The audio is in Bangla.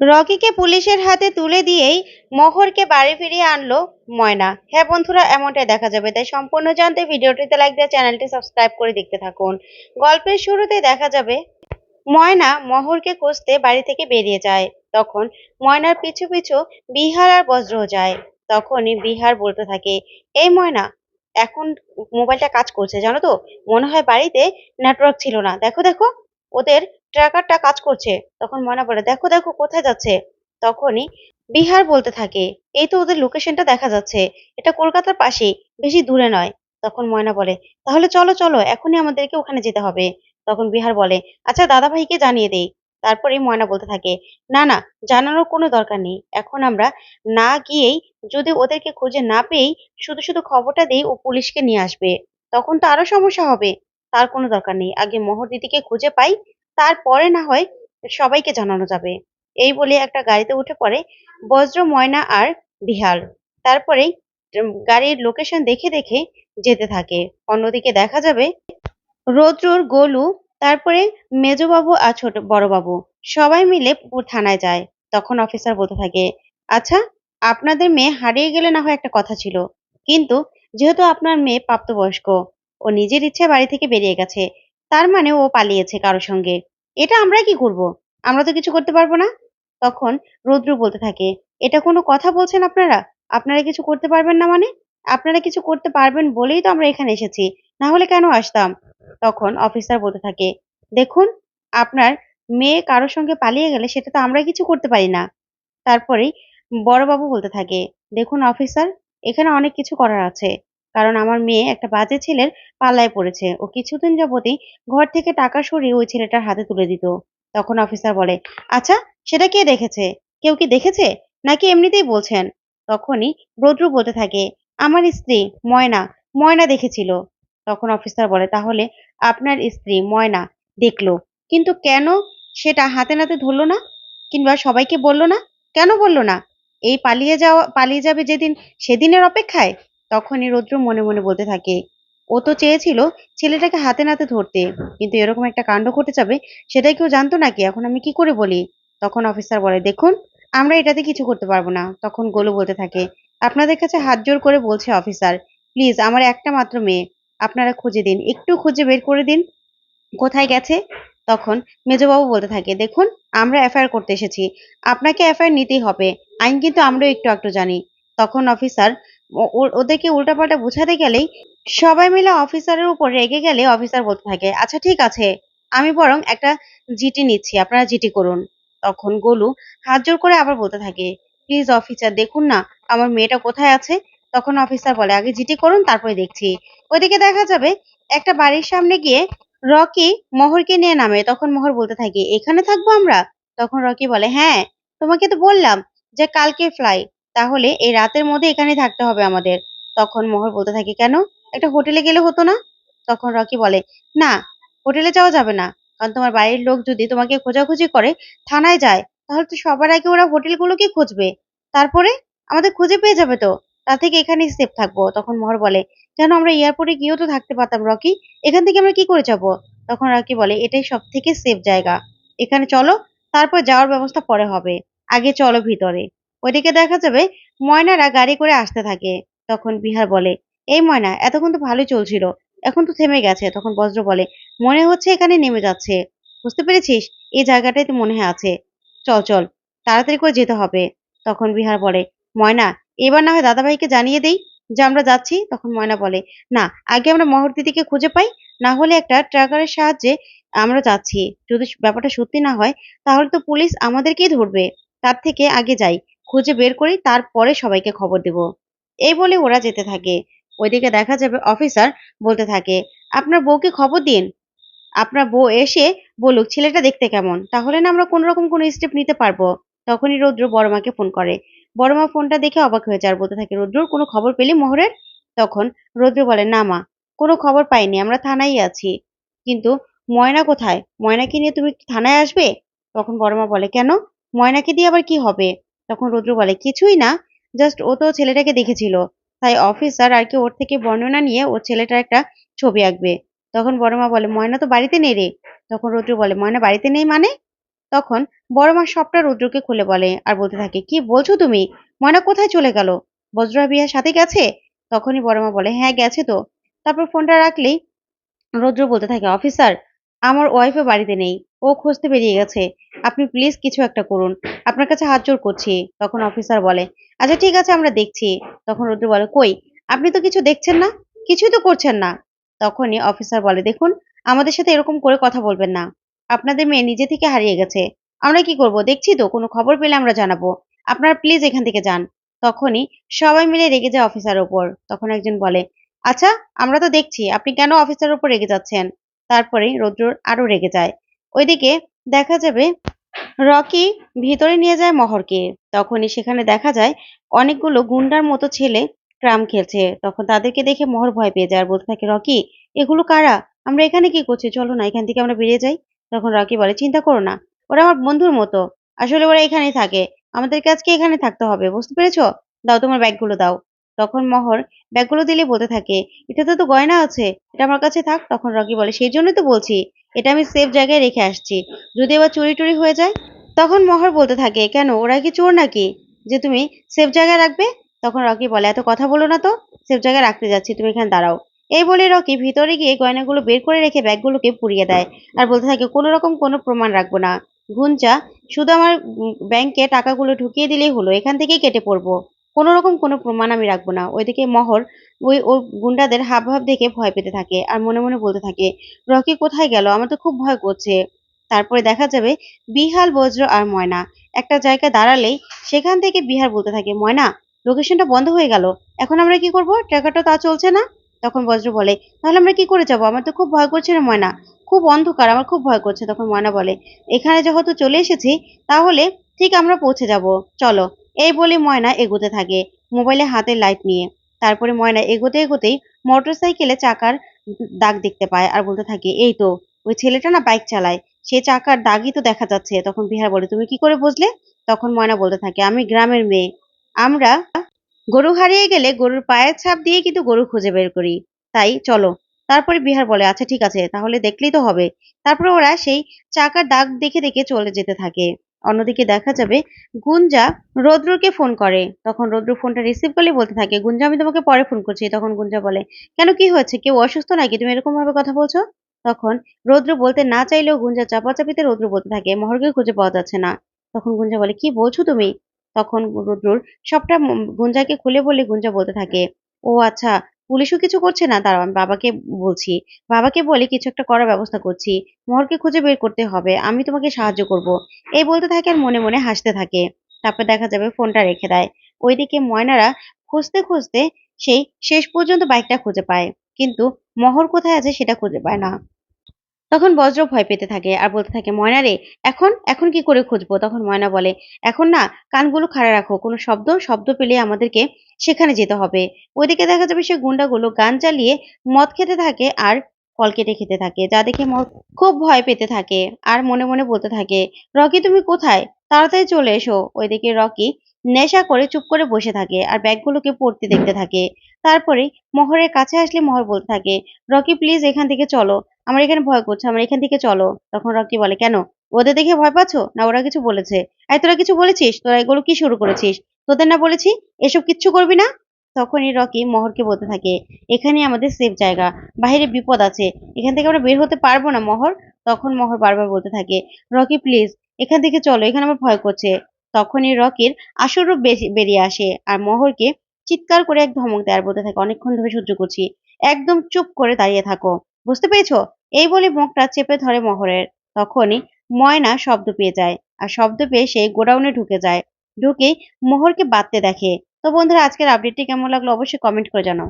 রকিকে পুলিশের হাতে তুলে দিয়েই মোহরকে বাড়ি ফিরিয়ে আনলো ময়না। হ্যাঁ বন্ধুরা, এমনটাই দেখা যাবে। তাই সম্পূর্ণ জানতে ভিডিওটিতে লাইক দিয়ে চ্যানেলটি সাবস্ক্রাইব করে দেখতে থাকুন। গল্পের শুরুতে দেখা যাবে, ময়না মোহরকে খুঁজতে বাড়ি থেকে বেরিয়ে যায়। তখন ময়নার পিছু পিছু বিহার আর বজ্র যায়। তখনই বিহার বলতে থাকে, এই ময়না, এখন মোবাইলটা কাজ করছে, জানো তো? মনে হয় বাড়িতে নেটওয়ার্ক ছিল না। দেখো দেখো, ওদের ট্র্যাকারটা কাজ করছে। তখন ময়না বলে, দেখো দেখো, কোথায় যাচ্ছে? তখনই বিহার বলতে থাকে, এই তো ওদের লোকেশনটা দেখা যাচ্ছে। এটা কলকাতার পাশেই, বেশি দূরে নয়। তখন ময়না বলে, তাহলে চলো চলো, এখনই আমাদেরকে ওখানে যেতে হবে। তখন বিহার বলে আচ্ছা দাদা ভাইকে জানিয়ে দেই। তারপরে ময়না বলতে থাকে, না না জানানোর কোনো দরকার নেই। এখন আমরা না গিয়েই যদি ওদেরকে খুঁজে না পেয়েই শুধু শুধু খবরটা দেই, ও পুলিশকে নিয়ে আসবে। তখন তো আরও সমস্যা হবে। তার কোনো দরকার নেই। আগে মোহর দিদিকে খুঁজে পাই তারপরে না হয় সবাইকে জানানো যাবে। এই বলে একটা গাড়িতে উঠে পড়ে বজ্র, ময়না আর বিহার তারপরে গাড়ির লোকেশন দেখে দেখে যেতে থাকে। অন্যদিকে দেখা যাবে রৌদ্রুর, গোলু, তারপরে মেজবাবু আর ছোট বড়বাবু। সবাই মিলে থানায় যায়। তখন অফিসার বলতে থাকে আচ্ছা আপনাদের মেয়ে হারিয়ে গেলে না হয় একটা কথা ছিল। কিন্তু যেহেতু আপনার মেয়ে প্রাপ্তবয়স্ক, ও নিজের ইচ্ছে বাড়ি থেকে বেরিয়ে গেছে তার মানে ও পালিয়েছে কারোর সঙ্গে। এটা আমরা কি করব? আমরা তো কিছু করতে পারব না। তখন রুদ্র বলতে থাকে, এটা কোনো কথা বলছেন আপনারা? আপনারা কিছু করতে পারবেন না মানে? আপনারা কিছু করতে পারবেন বলেই তো আমরা এখানে এসেছি। না হলে কেন আসতাম? তখন অফিসার বলতে থাকে, দেখুন, আপনার মেয়ে কারোর সঙ্গে পালিয়ে গেলে সেটা তো আমরা কিছু করতে পারি না। তারপরেই বড়বাবু বলতে থাকে, দেখুন অফিসার এখানে অনেক কিছু করার আছে। কারণ আমার মেয়ে একটা বাজে ছেলের পাল্লায় পড়েছে। ও কিছুদিন যাবতই ঘর থেকে টাকা সরিয়ে ওই ছেলেটার হাতে তুলে দিত। তখন অফিসার বলে আচ্ছা সেটা কে দেখেছে? কেউ কি দেখেছে? নাকি এমনিতেই বলছেন? তখনই রৌদ্র বলতে থাকে, আমার স্ত্রী, ময়না ময়না দেখেছিল। তখন অফিসার বলে, তাহলে আপনার স্ত্রী, ময়না, দেখল। কিন্তু কেন সেটা হাতে নাতে ধরলো না? কিংবা সবাইকে বলল না? কেন বলল না? এই পালিয়ে যাওয়া, পালিয়ে যাবে যেদিন, সেদিনের অপেক্ষায়? তখনই রৌদ্র মনে মনে বলতে থাকে, ও তো চেয়েছিল ছেলেটাকে হাতে নাতে ধরতে, কিন্তু এরকম একটা কাণ্ড ঘটে যাবে, সেটাই কেউ জানতো নাকি? এখন আমি কি করে বলি? তখন অফিসার বলে, দেখুন, আমরা এটাতে কিছু করতে পারব না। তখন গোলু বলতে থাকে, আপনাদের কাছে হাত জোর করে বলছে অফিসার প্লিজ আমার একটা মাত্র মেয়ে, আপনারা খুঁজে দিন, একটু খুঁজে বের করে দিন, কোথায় গেছে? তখন মেজবাবু বলতে থাকে, দেখুন, আমরা এফআইআর করতে এসেছি, আপনাকে এফআইআর নিতেই হবে, আইন কিন্তু আমরাও একটু একটু জানি। তখন অফিসার ওদেরকে উল্টাপাল্টা বোঝাতে গেলেই সবাই মিলে অফিসারের উপর রেগে গেলে অফিসার বলতে থাকে আচ্ছা ঠিক আছে, আমি বরং একটা জিটি নিচ্ছি, আপনারা জিটি করুন। তখন গোলু হাত জোর করে আবার বলতে থাকে, প্লিজ অফিসার, দেখুন না, আমার মেয়েটা কোথায় আছে? তখন অফিসার বলে, আগে জিটি করুন, তারপরে দেখছি। ওইদিকে দেখা যাবে একটা বাড়ির সামনে গিয়ে রকি মোহরকে নিয়ে নামে, তখন মোহর বলতে থাকে, এখানে থাকব আমরা? তখন রকি বলে হ্যাঁ তোমাকে তো বললাম যে কালকে ফ্লাই তাহলে এই রাতের মধ্যে এখানে থাকতে হবে আমাদের। তখন মোহর বলতে থাকে, কেন? একটা হোটেলে গেলে হতো না? তখন রকি বলে, না, হোটেলে যাওয়া যাবে না। কারণ তোমার বাড়ির লোক যদি তোমাকে খোঁজাখুঁজি করে, থানায় যায়, তাহলে তো সবার আগে ওরা হোটেলগুলোকে খুঁজবে। তারপরে আমাদের খুঁজে পেয়ে যাবে তো। তার থেকে এখানেই সেফ থাকব। তখন মোহর বলে, কেন আমরা এয়ারপোর্টে গিয়েও তো থাকতে পারতাম রকি? এখান থেকে আমরা কি করে যাব? তখন রকি বলে, এটাই সব থেকে সেফ জায়গা। এখানে চলো, তারপর যাওয়ার ব্যবস্থা পরে হবে। আগে চলো ভিতরে। ওইদিকে দেখা যাবে ময়নারা গাড়ি করে আসতে থাকে। তখন বিহার বলে, এই ময়না, এতক্ষণ তো ভালোই চলছিল। এখন তো থেমে গেছে। তখন বজ্র বলে, মনে হচ্ছে এখানে নেমে যাচ্ছে। বুঝতে পেরেছিস? এই জায়গাটাই তো মনে হয় আছে। চল চল, তাড়াতাড়ি করে যেতে হবে। তখন বিহার বলে, ময়না, এবার না হয় দাদাভাইকে জানিয়ে দেই যে আমরা যাচ্ছি। তখন ময়না বলে, না, আগে আমরা মহর দিদিকে খুঁজে পাই। না হলে একটা ট্র্যাকারের সাহায্যে আমরা যাচ্ছি। যদি ব্যাপারটা সত্যি না হয়, তাহলে তো পুলিশ আমাদেরকেই ধরবে। তার থেকে আগে যাই। খুঁজে বের করি, তারপরে সবাইকে খবর দেব। এই বলে ওরা যেতে থাকে। ওইদিকে দেখা যাবে অফিসার বলতে থাকে, আপনার বউকে খবর দিন। আপনার বউ এসে বলুক, ছেলেটা দেখতে কেমন? তাহলে না আমরা কোনো রকম কোনো স্টেপ নিতে পারব। তখনই রৌদ্র বড়মাকে ফোন করে। বড়মা ফোনটা দেখে অবাক হয়ে যায় আর বলতে থাকে রৌদ্রর কোনো খবর পেলি মোহরের? তখন রৌদ্র বলে, না মা, কোনো খবর পাইনি, আমরা থানায় আছি। কিন্তু ময়না কোথায়? ময়নাকে নিয়ে তুমি থানায় আসবে? তখন বড়মা বলে, কেন? ময়নাকে দিয়ে আবার কি হবে? তখন রুদ্র বলে, কিছুই না জাস্ট ও তো ছেলেটাকে দেখেছিল। তাই অফিসার আর কি ওর থেকে বর্ণনা নিয়ে ওর ছেলেটার একটা ছবি আঁকবে। তখন বড়মা বলে, ময়না তো বাড়িতে নেই রে। তখন রুদ্র বলে, ময়না বাড়িতে নেই মানে? তখন বড় মা সবটা রুদ্রকে খুলে বলে আর বলতে থাকে, কি বলছো তুমি? ময়না কোথায় চলে গেল? বজ্রা বিহার সাথে গেছে? তখনই বড় মা বলে হ্যাঁ গেছে তো। তারপর ফোনটা রাখলেই রৌদ্র বলতে থাকে, অফিসার আমার ওয়াইফও বাড়িতে নেই। ও খুঁজতে বেরিয়ে গেছে। আপনি প্লিজ কিছু একটা করুন। আপনার কাছে হাত জোর করছি। তখন অফিসার বলে আচ্ছা ঠিক আছে, আমরা দেখছি। তখন রৌদ্র বলে, কই, আপনি তো কিছু দেখছেন না? কিছুই তো করছেন না? তখনই অফিসার বলে, দেখুন, আমাদের সাথে এরকম করে কথা বলবেন না। আপনাদের মেয়ে নিজে থেকে হারিয়ে গেছে। আমরা কি করব? দেখছি তো, কোনো খবর পেলে আমরা জানাব। আপনারা প্লিজ এখান থেকে যান। তখনই সবাই মিলে রেগে যায় অফিসার ওপর তখন একজন বলে আচ্ছা আমরা তো দেখছি। আপনি কেন অফিসার উপর রেগে যাচ্ছেন? তারপরে রৌদ্র আরও রেগে যায়। ওইদিকে দেখা যাবে রকি ভিতরে নিয়ে যায় মহরকে। তখনই সেখানে দেখা যায় অনেকগুলো গুন্ডার মতো ছেলে ক্রাম খেলছে। তখন তাদেরকে দেখে মহর ভয় পেয়ে যায় আর বলতে থাকে, রকি, এগুলো কারা? আমরা এখানে কি করছি? চলো না, এখান থেকে আমরা বেরিয়ে যাই। তখন রকি বলে, চিন্তা করো না, ওরা আমার বন্ধুর মতো। আসলে ওরা এখানেই থাকে। আমাদেরকে আজকে এখানে থাকতে হবে, বুঝতে পেরেছ? দাও তোমার ব্যাগগুলো দাও। তখন মহর ব্যাগগুলো দিলে বলতে থাকে, এটাতে তো গয়না আছে, এটা আমার কাছে থাক। তখন রকি বলে, সেই জন্যই তো বলছি, এটা আমি সেফ জায়গায় রেখে আসছি। যদি আবার চুরি টুরি হয়ে যায়? তখন মহর বলতে থাকে, কেন, ওরা কি চোর নাকি? যে তুমি সেফ জায়গায় রাখবে? তখন রকি বলে, এত কথা বলো না তো সেফ জায়গায় রাখতে যাচ্ছি, তুমি এখানে দাঁড়াও। এই বলে রকি ভিতরে গিয়ে গয়নাগুলো বের করে রেখে ব্যাগগুলোকে পুড়িয়ে দেয় আর বলতে থাকে, কোনো রকম কোনো প্রমাণ রাখব না। গুঞ্জা শুধু আমার ব্যাংকে টাকাগুলো ঢুকিয়ে দিলেই হলো, এখান থেকেই কেটে পড়ব। কোনো রকম কোনো প্রমাণ আমি রাখব না। ওইদিকে মহর ওই, ও গুন্ডাদের হাবভাব দেখে ভয় পেতে থাকে আর মনে মনে বলতে থাকে, রকি কোথায় গেল? আমার তো খুব ভয় করছে। তারপরে দেখা যাবে বিহাল, বজ্র আর ময়না। একটা জায়গায় দাঁড়ালেই সেখান থেকে বিহার বলতে থাকে, ময়না লোকেশনটা বন্ধ হয়ে গেল। এখন আমরা কি করব? ট্র্যাকারটা তা চলছে না? তখন বজ্র বলে, তাহলে আমরা কি করে যাব? আমার তো খুব ভয় করছে রে ময়না। খুব অন্ধকার, আমার খুব ভয় করছে। তখন ময়না বলে, এখানে যেহেতু চলে এসেছি, তাহলে ঠিক আমরা পৌঁছে যাব। চলো। এই বলে ময়না এগোতে থাকে। মোবাইলে হাতের লাইট নিয়ে। তারপরে ময়না এগোতে এগোতেই মোটরসাইকেলে চাকার দাগ দেখতে পায় আর বলতে থাকে, এই তো, ওই ছেলেটা না বাইক চালায়। সে চাকার দাগই তো দেখা যাচ্ছে। তখন বিহার বলে, তুমি কি করে বুঝলে? তখন ময়না বলতে থাকে, আমি গ্রামের মেয়ে। আমরা গরু হারিয়ে গেলে গরুর পায়ের ছাপ দিয়ে কিন্তু গরু খুঁজে বের করি। তাই চলো। তারপরে বিহার বলে আচ্ছা ঠিক আছে, তাহলে দেখলেই তো হবে। তারপরে ওরা সেই চাকার দাগ দেখে দেখে চলে যেতে থাকে। অন্যদিকে দেখা যাবে গুঞ্জা রৌদ্রকে ফোন করে। তখন রৌদ্র ফোনটা রিসিভ করলে বলতে থাকে, গুঞ্জা, আমি তোমাকে পরে ফোন করছি। তখন গুঞ্জা বলে, কেন, কি হয়েছে? কেউ অসুস্থ নাকি? তুমি এরকম ভাবে কথা বলছো? তখন রৌদ্র বলতে না চাইলেও গুঞ্জা চাপাচাপিতে রৌদ্র বলতে থাকে মহরকে খুঁজে পাওয়া যাচ্ছে না। তখন গুঞ্জা বলে, কি বলছো তুমি? তখন রুদ্রুর সবটা গুঞ্জাকে খুলে বলে গুঞ্জা বলতে থাকে, ও আচ্ছা পুলিশও কিছু করছে না আমি বাবাকে বলছি। বাবাকে বলে কিছু একটা করার ব্যবস্থা করছি। মোহরকে খুঁজে বের করতে হবে, আমি তোমাকে সাহায্য করব। এই বলতে থাকে আর মনে মনে হাসতে থাকে। তারপর দেখা যাবে ফোনটা রেখে দেয়। ওইদিকে ময়নারা খুঁজতে খুঁজতে সেই শেষ পর্যন্ত বাইকটা খুঁজে পায়। কিন্তু মহর কোথায় আছে সেটা খুঁজে পায় না। তখন বজ্র ভয় পেতে থাকে আর বলতে থাকে, ময়না রে, এখন এখন কি করে খুঁজবো? তখন ময়না বলে, এখন না, কানগুলো খাড়া রাখো, কোনো শব্দ শব্দ পেলে আমাদেরকে সেখানে যেতে হবে। ওইদিকে দেখা যাবে সে গুন্ডাগুলো গান চালিয়ে মদ খেতে থাকে আর ফল কেটে খেতে থাকে, যা দেখে মদ খুব ভয় পেতে থাকে আর মনে মনে বলতে থাকে, রকি, তুমি কোথায়? তাড়াতাড়ি চলে এসো। ওইদিকে রকি নেশা করে চুপ করে বসে থাকে আর ব্যাগগুলোকে পড়তে দেখতে থাকে। তারপরে মোহরের কাছে আসলে মোহর বলতে থাকে, রকি প্লিজ এখান থেকে চলো। আমার এখানে ভয় করছে, আমার এখান থেকে চলো। তখন রকি বলে, কেন? ওদের দেখে ভয় পাচ্ছ? না, ওরা কিছু বলেছে। এই তোরা কিছু বলেছিস? তোরা এগুলো কি শুরু করেছিস? তোদের না বলেছি, এসব কিচ্ছু করবি না? তখনই রকি মহরকে বলতে থাকে, এখানে আমাদের সেফ জায়গা, বাইরে বিপদ আছে, এখান থেকে আমরা বের হতে পারব না মহর? তখন মহর বারবার বলতে থাকে, রকি প্লিজ এখান থেকে চলো, এখানে আমার ভয় করছে। তখনই রকির আসল রূপ বেরিয়ে আসে, আর মহরকে চিৎকার করে এক ধমক দেয় আর বলতে থাকে, অনেকক্ষণ ধরে সহ্য করছি। একদম চুপ করে দাঁড়িয়ে থাকো। বুঝতে পেরেছ? এই বলে মুখটা চেপে ধরে মহরের। তখনই ময়না শব্দ পেয়ে যায়, আর শব্দ পেয়ে সেই গোডাউনে ঢুকে যায়। ঢুকেই মোহরকে বাঁধতে দেখে। তো বন্ধুরা, আজকের আপডেটটি কেমন লাগল অবশ্যই কমেন্ট করে জানাও।